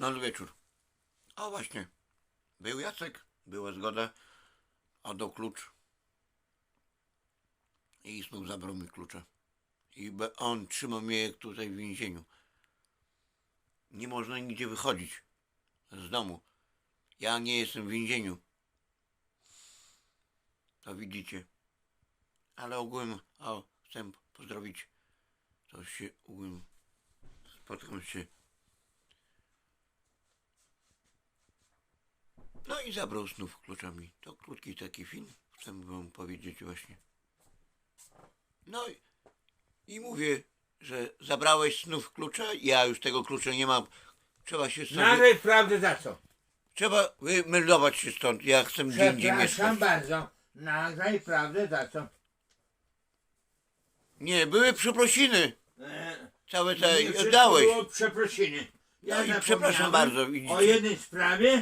No wieczór. O właśnie. Był Jacek, była zgoda, a do klucz. I znów zabrał mi klucze. I on trzymał mnie tutaj w więzieniu. Nie można nigdzie wychodzić z domu. Ja nie jestem w więzieniu. To widzicie. Ale ogółem, o, chcę pozdrowić. To się ogółem spotkam się. No i zabrał znów kluczami. To krótki taki film. Chcę wam powiedzieć właśnie. No i, i mówię, że zabrałeś znów klucza. Ja już tego klucza nie mam. Trzeba się stąd... Nagraj prawdę za co? Trzeba wymeldować się stąd. Ja chcę gdzie indziej Przepraszam mieszkać. bardzo. Nagraj prawdę za co? Nie, były przeprosiny. E, Całe te nie oddałeś. było przeprosiny. Ja No i przepraszam zapomniałem bardzo, widzicie. O jednej sprawie